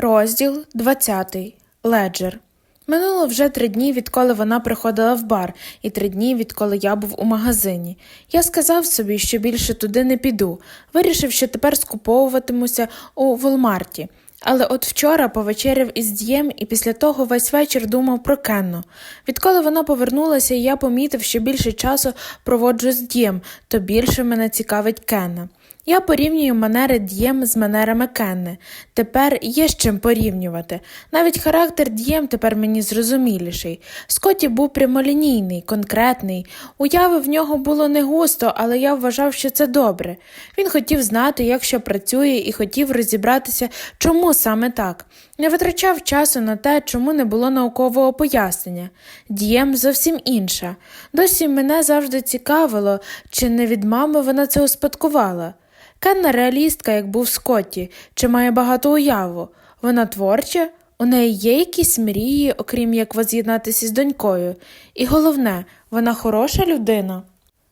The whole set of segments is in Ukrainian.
Розділ 20. Леджер. Минуло вже три дні, відколи вона приходила в бар, і три дні, відколи я був у магазині. Я сказав собі, що більше туди не піду. Вирішив, що тепер скуповуватимуся у Волмарті. Але от вчора повечеряв із Дієм і після того весь вечір думав про Кенну. Відколи вона повернулася, я помітив, що більше часу проводжу з Дієм, то більше мене цікавить Кенна. Я порівнюю манери Дієм з манерами Кенни. Тепер є з чим порівнювати. Навіть характер Дієм тепер мені зрозуміліший. Скотті був прямолінійний, конкретний. Уяви в нього було не густо, але я вважав, що це добре. Він хотів знати, як що працює, і хотів розібратися, чому саме так. Не витрачав часу на те, чому не було наукового пояснення. Дієм зовсім інша. Досі мене завжди цікавило, чи не від мами вона це успадкувала. Кенна реалістка, як був Скотті, чи має багато уяву. Вона творча, у неї є якісь мрії, окрім як воз'єднатися з донькою. І головне, вона хороша людина.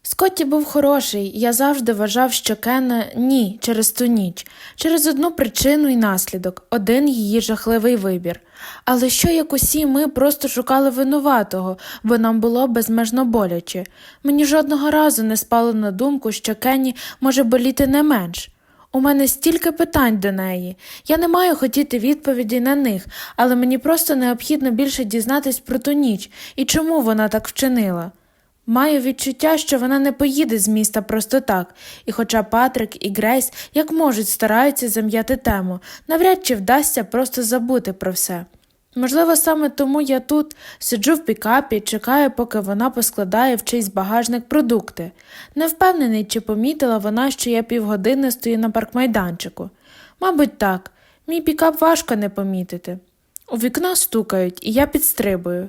Скотті був хороший, я завжди вважав, що Кенна ні через ту ніч, через одну причину і наслідок, один її жахливий вибір. Але що як усі ми просто шукали винуватого, бо нам було безмежно боляче. Мені жодного разу не спало на думку, що Кенні може боліти не менш. У мене стільки питань до неї. Я не маю хотіти відповідей на них, але мені просто необхідно більше дізнатись про ту ніч і чому вона так вчинила. Маю відчуття, що вона не поїде з міста просто так, і хоча Патрик і Грейс як можуть стараються зам'яти тему, навряд чи вдасться просто забути про все. Можливо, саме тому я тут сиджу в пікапі, чекаю, поки вона поскладає в чийсь багажник продукти. Не впевнений, чи помітила вона, що я півгодини стою на паркмайданчику. Мабуть, так, мій пікап важко не помітити. У вікно стукають, і я підстрибую.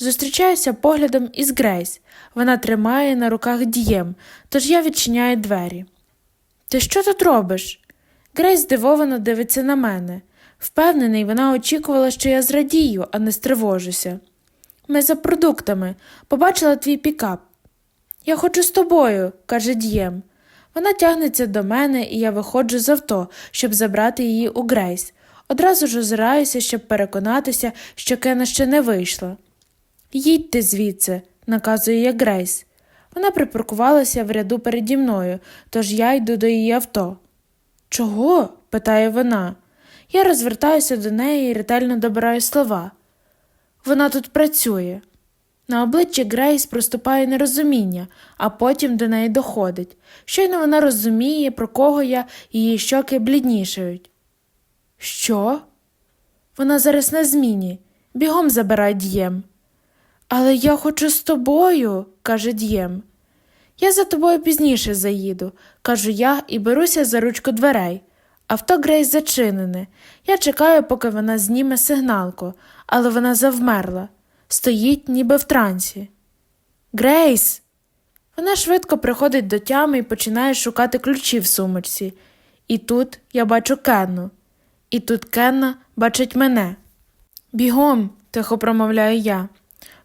Зустрічаюся поглядом із Грейс. Вона тримає на руках дієм, тож я відчиняю двері. Ти що тут робиш? Грейс здивовано дивиться на мене. Впевнений, вона очікувала, що я зрадію, а не стривожуся. Ми за продуктами. Побачила твій пікап. Я хочу з тобою, каже Дієм. Вона тягнеться до мене, і я виходжу з авто, щоб забрати її у Грейс. Одразу ж озираюся, щоб переконатися, що Кена ще не вийшла. Їдьте звідси, наказує я Грейс. Вона припаркувалася в ряду переді мною, тож я йду до її авто. Чого? питає вона. Я розвертаюся до неї і ретельно добираю слова. Вона тут працює. На обличчі Грейс проступає нерозуміння, а потім до неї доходить. Щойно вона розуміє, про кого я, її щоки бліднішають. Що? Вона зараз на зміні. Бігом забирай дієм. Але я хочу з тобою, каже Д'єм. Я за тобою пізніше заїду, кажу я і беруся за ручку дверей. Авто Грейс зачинене. Я чекаю, поки вона зніме сигналку, але вона завмерла, стоїть ніби в трансі. Грейс. Вона швидко приходить до тями і починає шукати ключі в сумочці. І тут я бачу Кенну. І тут Кенна бачить мене. Бігом, тихо промовляю я.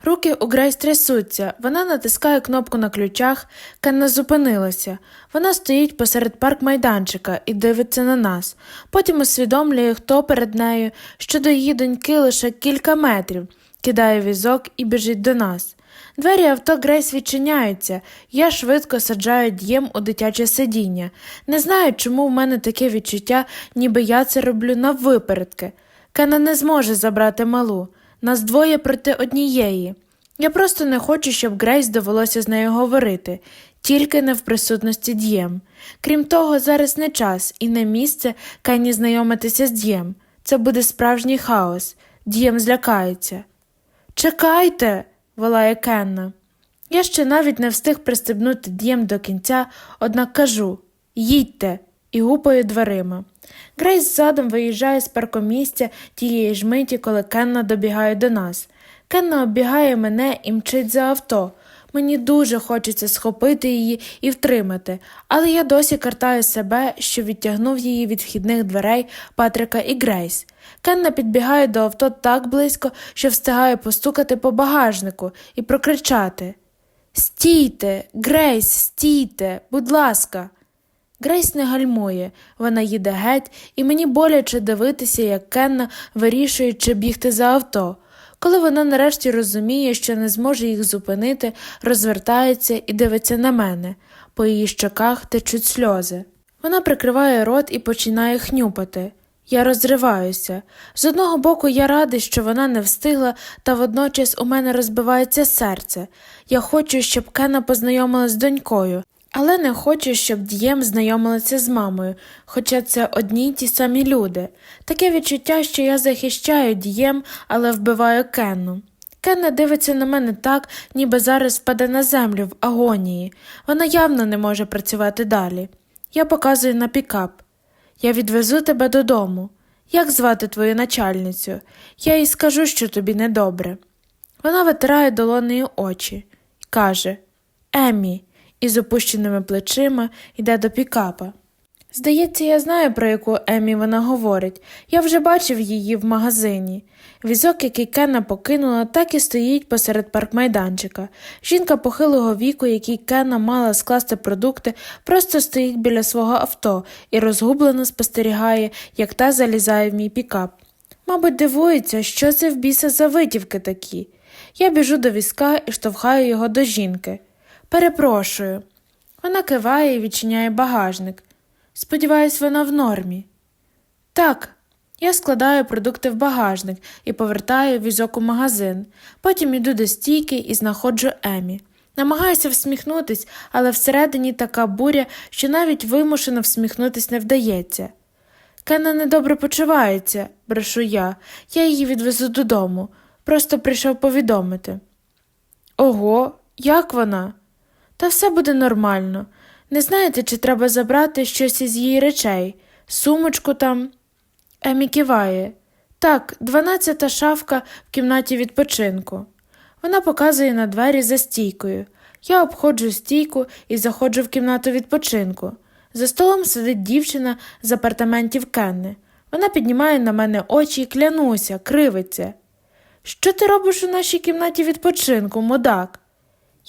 Руки у Грейс трясуться, вона натискає кнопку на ключах, Кенна зупинилася. Вона стоїть посеред парк-майданчика і дивиться на нас. Потім усвідомлює, хто перед нею, що до її доньки лише кілька метрів, кидає візок і біжить до нас. Двері авто Грейс відчиняються, я швидко саджаю дієм у дитяче сидіння. Не знаю, чому в мене таке відчуття, ніби я це роблю наввипередки. Кена не зможе забрати малу. Нас двоє проти однієї. Я просто не хочу, щоб Грейс довелося з нею говорити, тільки не в присутності Д'єм. Крім того, зараз не час і не місце Кенні знайомитися з Д'єм. Це буде справжній хаос. Д'єм злякається. Чекайте, волає Кенна. Я ще навіть не встиг пристебнути Д'єм до кінця, однак кажу їдьте і гупаю дверима. Грейс задом виїжджає з паркомісця тієї ж миті, коли Кенна добігає до нас. Кенна оббігає мене і мчить за авто. Мені дуже хочеться схопити її і втримати, але я досі картаю себе, що відтягнув її від вхідних дверей Патрика і Грейс. Кенна підбігає до авто так близько, що встигає постукати по багажнику і прокричати Стійте, Грейс, стійте, будь ласка. Грейс не гальмує, вона їде геть, і мені боляче дивитися, як Кенна вирішує, чи бігти за авто. Коли вона нарешті розуміє, що не зможе їх зупинити, розвертається і дивиться на мене. По її щоках течуть сльози. Вона прикриває рот і починає хнюпати. Я розриваюся. З одного боку, я радий, що вона не встигла, та водночас у мене розбивається серце. Я хочу, щоб Кена познайомилась з донькою, але не хочу, щоб Дієм знайомилася з мамою, хоча це одні й ті самі люди. Таке відчуття, що я захищаю Дієм, але вбиваю Кенну. Кенна дивиться на мене так, ніби зараз впаде на землю в агонії. Вона явно не може працювати далі. Я показую на пікап. Я відвезу тебе додому. Як звати твою начальницю? Я їй скажу, що тобі недобре. Вона витирає долонею очі каже Еммі, і з опущеними плечима йде до пікапа. Здається, я знаю, про яку Еммі вона говорить. Я вже бачив її в магазині. Візок, який Кенна покинула, так і стоїть посеред паркмайданчика. Жінка похилого віку, якій Кенна мала скласти продукти, просто стоїть біля свого авто і розгублено спостерігає, як та залізає в мій пікап. Мабуть, дивується, що це в біса за витівки такі. Я біжу до візка і штовхаю його до жінки. Перепрошую. Вона киває і відчиняє багажник. Сподіваюсь, вона в нормі. Так, я складаю продукти в багажник і повертаю візок у магазин. Потім іду до стійки і знаходжу Емі. Намагаюся всміхнутись, але всередині така буря, що навіть вимушено всміхнутись не вдається. Кена недобре почувається, брешу я. Я її відвезу додому. Просто прийшов повідомити. Ого, як вона? Та все буде нормально. Не знаєте, чи треба забрати щось із її речей, сумочку там. Емі киває. Так, дванадцята шафка в кімнаті відпочинку. Вона показує на двері за стійкою. Я обходжу стійку і заходжу в кімнату відпочинку. За столом сидить дівчина з апартаментів Кенни. Вона піднімає на мене очі і клянуся, кривиться. Що ти робиш у нашій кімнаті відпочинку, мудак?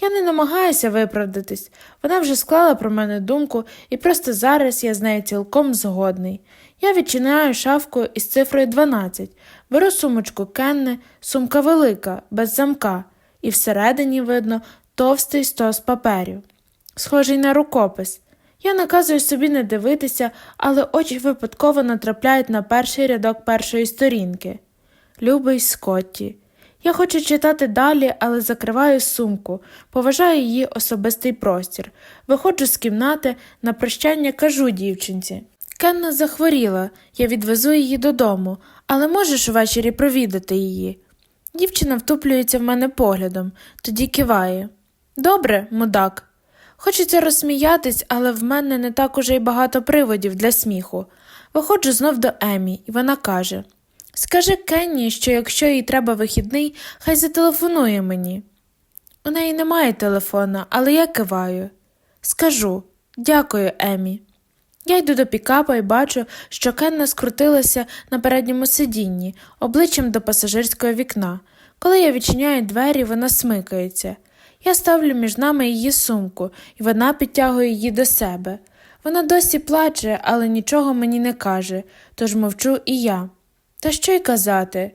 Я не намагаюся виправдатись. Вона вже склала про мене думку, і просто зараз я з нею цілком згодний. Я відчиняю шафку із цифрою 12, беру сумочку Кенни, сумка велика, без замка, і всередині видно товстий стос паперів, схожий на рукопис. Я наказую собі не дивитися, але очі випадково натрапляють на перший рядок першої сторінки. Любий Скотті. Я хочу читати далі, але закриваю сумку, поважаю її особистий простір. Виходжу з кімнати, на прощання кажу дівчинці. Кенна захворіла, я відвезу її додому, але можеш увечері провідати її. Дівчина втуплюється в мене поглядом, тоді киває. Добре, мудак. Хочеться розсміятись, але в мене не так уже й багато приводів для сміху. Виходжу знов до Емі, і вона каже Скажи Кенні, що якщо їй треба вихідний, хай зателефонує мені. У неї немає телефона, але я киваю. Скажу дякую, Емі. Я йду до пікапа і бачу, що Кенна скрутилася на передньому сидінні, обличчям до пасажирського вікна. Коли я відчиняю двері, вона смикається. Я ставлю між нами її сумку, і вона підтягує її до себе. Вона досі плаче, але нічого мені не каже, тож мовчу і я. Та що й казати?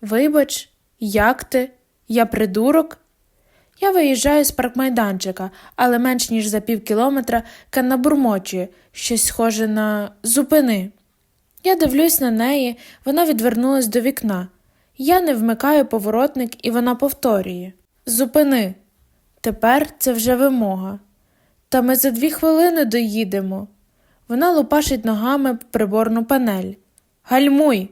Вибач, як ти? Я придурок? Я виїжджаю з паркмайданчика, але менш ніж за пів кілометра Канна бурмочує, щось схоже на зупини. Я дивлюсь на неї, вона відвернулась до вікна. Я не вмикаю поворотник, і вона повторює Зупини. Тепер це вже вимога. Та ми за дві хвилини доїдемо. Вона лупашить ногами в приборну панель. Гальмуй.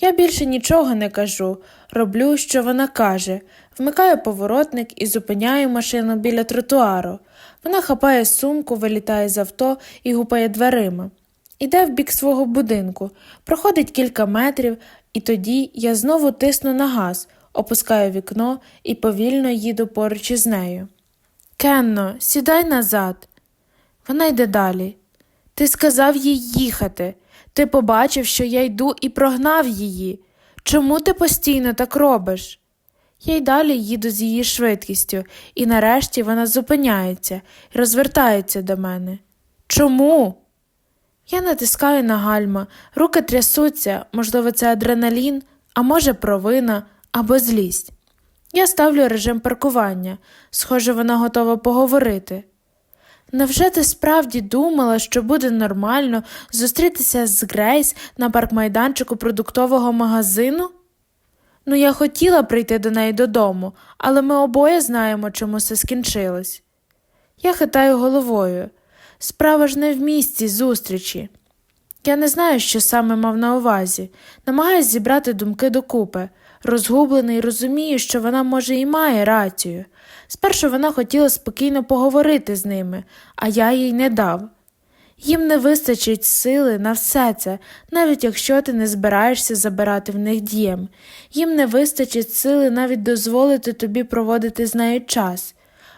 Я більше нічого не кажу, роблю, що вона каже, вмикаю поворотник і зупиняю машину біля тротуару. Вона хапає сумку, вилітає з авто і гупає дверима. Іде в бік свого будинку, проходить кілька метрів, і тоді я знову тисну на газ, опускаю вікно і повільно їду поруч із нею. Кенно, сідай назад. Вона йде далі. Ти сказав їй їхати. Ти побачив, що я йду і прогнав її. Чому ти постійно так робиш? Я й далі їду з її швидкістю, і нарешті вона зупиняється розвертається до мене. Чому? Я натискаю на гальма, руки трясуться, можливо, це адреналін, а може, провина або злість. Я ставлю режим паркування. Схоже, вона готова поговорити. Невже ти справді думала, що буде нормально зустрітися з Грейс на паркмайданчику продуктового магазину? Ну, я хотіла прийти до неї додому, але ми обоє знаємо, чому все скінчилось. Я хитаю головою. Справа ж не в місці зустрічі. Я не знаю, що саме мав на увазі, намагаюсь зібрати думки докупи. Розгублений розумію, що вона, може, і має рацію. Спершу вона хотіла спокійно поговорити з ними, а я їй не дав. Їм не вистачить сили на все це, навіть якщо ти не збираєшся забирати в них дієм. Їм не вистачить сили навіть дозволити тобі проводити з нею час.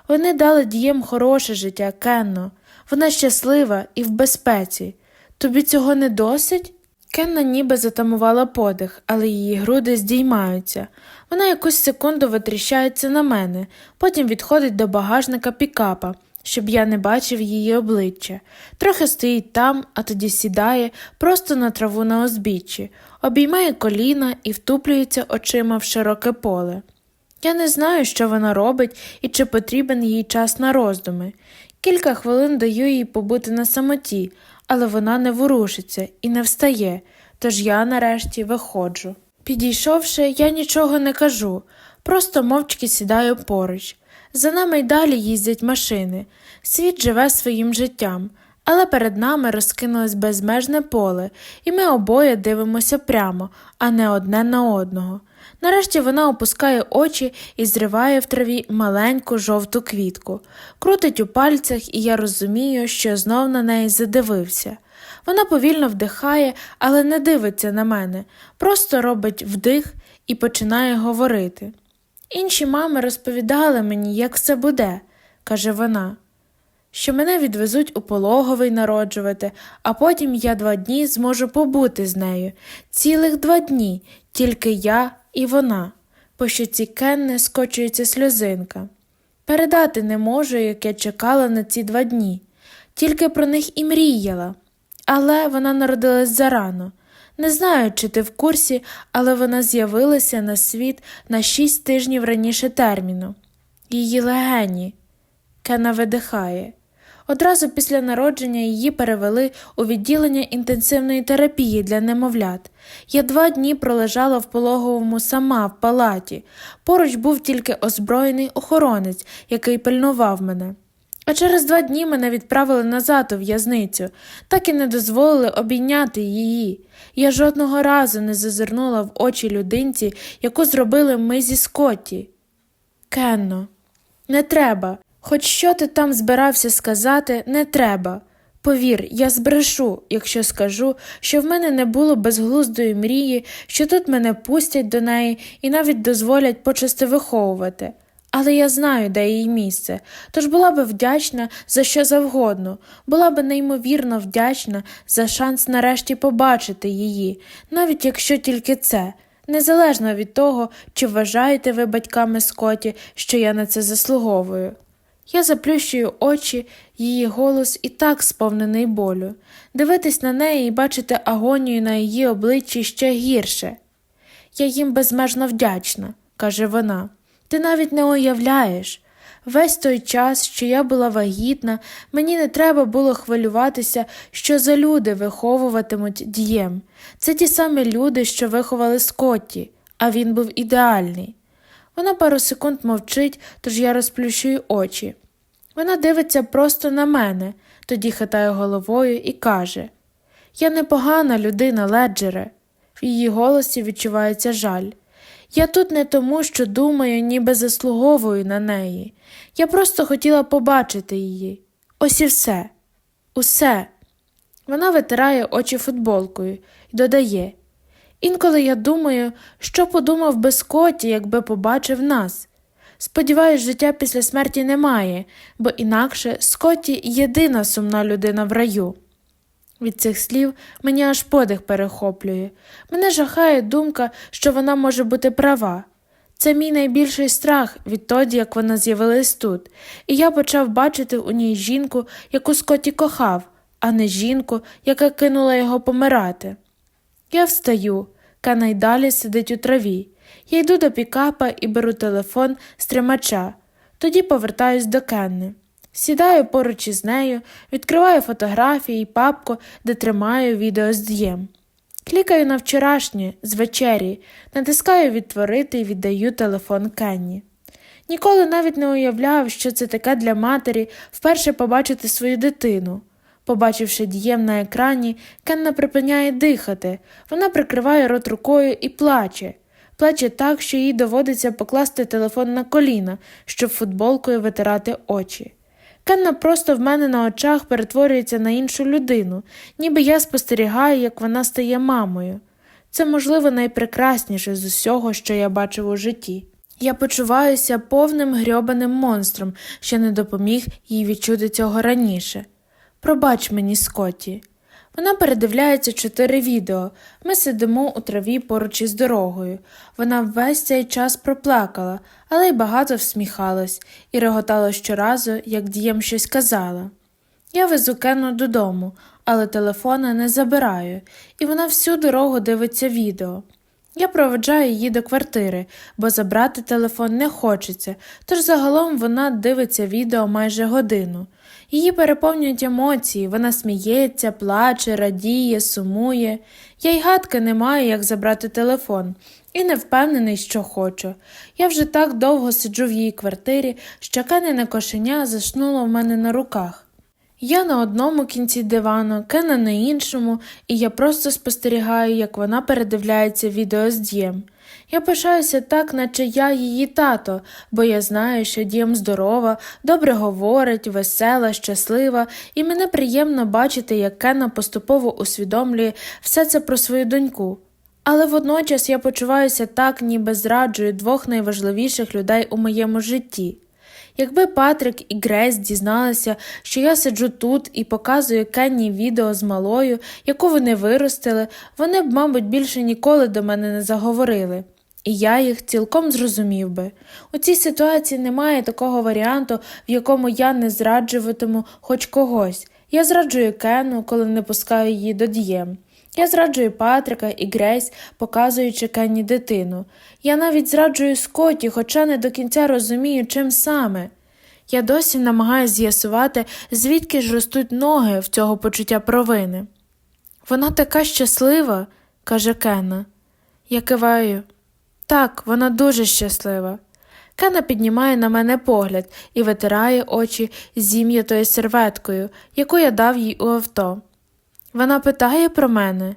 Вони дали дієм хороше життя, Кенно. Вона щаслива і в безпеці. Тобі цього не досить? Кенна ніби затамувала подих, але її груди здіймаються. Вона якусь секунду витріщається на мене, потім відходить до багажника пікапа, щоб я не бачив її обличчя. Трохи стоїть там, а тоді сідає просто на траву на узбіччі, обіймає коліна і втуплюється очима в широке поле. Я не знаю, що вона робить і чи потрібен їй час на роздуми. Кілька хвилин даю їй побути на самоті, але вона не ворушиться і не встає, тож я нарешті виходжу. Підійшовши, я нічого не кажу, просто мовчки сідаю поруч. За нами й далі їздять машини. Світ живе своїм життям, але перед нами розкинулось безмежне поле, і ми обоє дивимося прямо, а не одне на одного. Нарешті вона опускає очі і зриває в траві маленьку жовту квітку, крутить у пальцях, і я розумію, що знов на неї задивився. Вона повільно вдихає, але не дивиться на мене, просто робить вдих і починає говорити. Інші мами розповідали мені, як все буде, каже вона, що мене відвезуть у пологовий народжувати, а потім я два дні зможу побути з нею. Цілих два дні, тільки я і вона. По щоці Кенни скочується сльозинка. Передати не можу, як я чекала на ці два дні, тільки про них і мріяла. Але вона народилась зарано. Не знаю, чи ти в курсі, але вона з'явилася на світ на шість тижнів раніше терміну. Її легені. Кена видихає. Одразу після народження її перевели у відділення інтенсивної терапії для немовлят. Я два дні пролежала в пологовому сама в палаті. Поруч був тільки озброєний охоронець, який пильнував мене. А через два дні мене відправили назад у в'язницю, так і не дозволили обійняти її. Я жодного разу не зазирнула в очі людинці, яку зробили ми зі Скотті. Кенно, не треба. Хоч що ти там збирався сказати, не треба. Повір, я збрешу, якщо скажу, що в мене не було безглуздої мрії, що тут мене пустять до неї і навіть дозволять почасти виховувати. Але я знаю, де її місце, тож була би вдячна за що завгодно, була би неймовірно вдячна за шанс нарешті побачити її, навіть якщо тільки це, незалежно від того, чи вважаєте ви батьками Скоті, що я на це заслуговую. Я заплющую очі, її голос і так сповнений болю. Дивитись на неї і бачити агонію на її обличчі ще гірше. Я їм безмежно вдячна, каже вона. Ти навіть не уявляєш. Весь той час, що я була вагітна, мені не треба було хвилюватися, що за люди виховуватимуть дієм. Це ті самі люди, що виховали Скотті, а він був ідеальний. Вона пару секунд мовчить, тож я розплющую очі. Вона дивиться просто на мене, тоді хитає головою і каже Я непогана людина, леджере. В її голосі відчувається жаль. Я тут не тому, що думаю, ніби заслуговую на неї. Я просто хотіла побачити її. Ось і все. Усе. Вона витирає очі футболкою і додає Інколи я думаю, що подумав би Скотті, якби побачив нас. Сподіваюсь, життя після смерті немає, бо інакше Скотті єдина сумна людина в раю. Від цих слів мені аж подих перехоплює. Мене жахає думка, що вона може бути права. Це мій найбільший страх відтоді, як вона з'явилась тут, і я почав бачити у ній жінку, яку Скотті кохав, а не жінку, яка кинула його помирати. Я встаю, Кена й далі сидить у траві. Я йду до пікапа і беру телефон з тримача. Тоді повертаюсь до Кенни. Сідаю поруч із нею, відкриваю фотографії й папку, де тримаю відео з дієм. Клікаю на вчорашнє, з вечері, натискаю відтворити і віддаю телефон Кенні. Ніколи навіть не уявляв, що це таке для матері вперше побачити свою дитину. Побачивши дієм на екрані, Кенна припиняє дихати, вона прикриває рот рукою і плаче. Плаче так, що їй доводиться покласти телефон на коліна, щоб футболкою витирати очі. Кенна просто в мене на очах перетворюється на іншу людину, ніби я спостерігаю, як вона стає мамою. Це, можливо, найпрекрасніше з усього, що я бачив у житті. Я почуваюся повним грьобаним монстром, що не допоміг їй відчути цього раніше. Пробач мені, Скотті. Вона передивляється чотири відео. Ми сидимо у траві поруч із дорогою. Вона весь цей час проплакала, але й багато всміхалась і реготала щоразу, як дієм щось казала. Я везу Кену додому, але телефона не забираю, і вона всю дорогу дивиться відео. Я проведжаю її до квартири, бо забрати телефон не хочеться, тож загалом вона дивиться відео майже годину. Її переповнюють емоції, вона сміється, плаче, радіє, сумує. Я й гадки не маю, як забрати телефон, і не впевнений, що хочу. Я вже так довго сиджу в її квартирі, що кенене кошеня заснуло в мене на руках. Я на одному кінці дивану, Кена на іншому, і я просто спостерігаю, як вона передивляється відео з Дієм. Я пишаюся так, наче я її тато, бо я знаю, що Дієм здорова, добре говорить, весела, щаслива, і мене приємно бачити, як Кена поступово усвідомлює все це про свою доньку. Але водночас я почуваюся так, ніби зраджую двох найважливіших людей у моєму житті. Якби Патрик і Грейс дізналися, що я сиджу тут і показую Кенні відео з малою, яку вони виростили, вони б, мабуть, більше ніколи до мене не заговорили. І я їх цілком зрозумів би. У цій ситуації немає такого варіанту, в якому я не зраджуватиму хоч когось. Я зраджую Кену, коли не пускаю її до дієм. Я зраджую Патрика і Грейс, показуючи Кенні дитину. Я навіть зраджую Скотті, хоча не до кінця розумію, чим саме. Я досі намагаюся з'ясувати, звідки ж ростуть ноги в цього почуття провини. Вона така щаслива, каже Кенна. Я киваю. Так, вона дуже щаслива. Кена піднімає на мене погляд і витирає очі зім'ятою серветкою, яку я дав їй у авто. Вона питає про мене.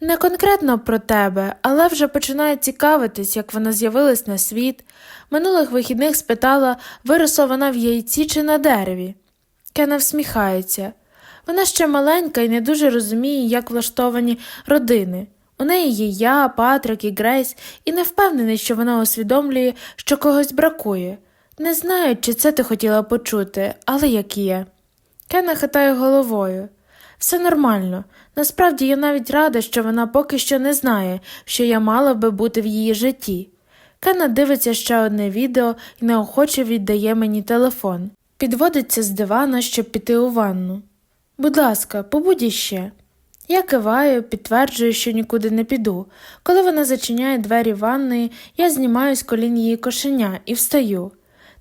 Не конкретно про тебе, але вже починає цікавитись, як вона з'явилась на світ. Минулих вихідних спитала, виросла вона в яйці чи на дереві. Кена всміхається. Вона ще маленька і не дуже розуміє, як влаштовані родини. У неї є я, Патрик і Грейс, і не впевнений, що вона усвідомлює, що когось бракує. Не знаю, чи це ти хотіла почути, але як є. Кена хитає головою. Все нормально. Насправді я навіть рада, що вона поки що не знає, що я мала би бути в її житті. Кена дивиться ще одне відео і неохоче віддає мені телефон. Підводиться з дивана, щоб піти у ванну. Будь ласка, побудь іще. Я киваю, підтверджую, що нікуди не піду. Коли вона зачиняє двері ванної, я знімаю з колін її кошеня і встаю.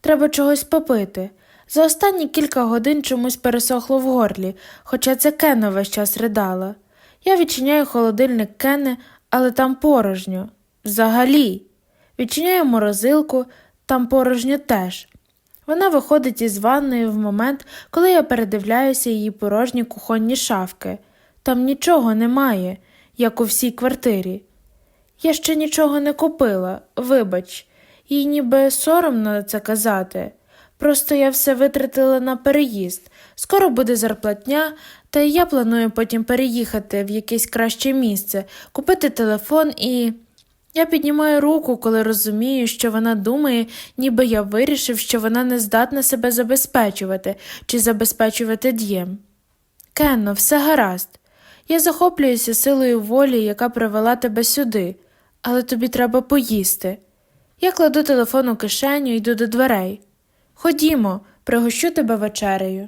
Треба чогось попити. За останні кілька годин чомусь пересохло в горлі, хоча це Кена весь час ридала. Я відчиняю холодильник Кени, але там порожньо. Взагалі. Відчиняю морозилку, там порожньо теж. Вона виходить із ванної в момент, коли я передивляюся її порожні кухонні шафки. Там нічого немає, як у всій квартирі. Я ще нічого не купила, вибач, їй ніби соромно це казати. Просто я все витратила на переїзд. Скоро буде зарплатня, та й я планую потім переїхати в якесь краще місце, купити телефон і. Я піднімаю руку, коли розумію, що вона думає, ніби я вирішив, що вона не здатна себе забезпечувати чи забезпечувати дієм. Кенно, все гаразд. Я захоплююся силою волі, яка привела тебе сюди, але тобі треба поїсти. Я кладу телефон у кишеню йду до дверей. Ходімо, пригощу тебе вечерею.